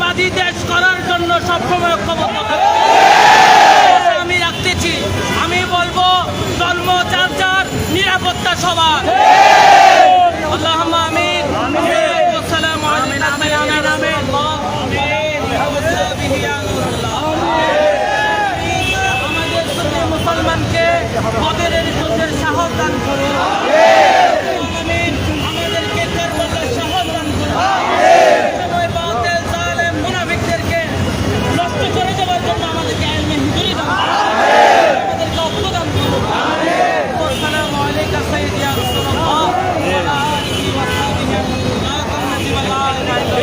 ফ্যাসিবাদী দেশ করার জন্য সবসময় ঐক্যবদ্ধ আমি রাখতেছি। আমি বলব, জন্ম চার চার, নিরাপত্তা সবার। আল্লাহ আমিন। আমাদের মুসলমানকে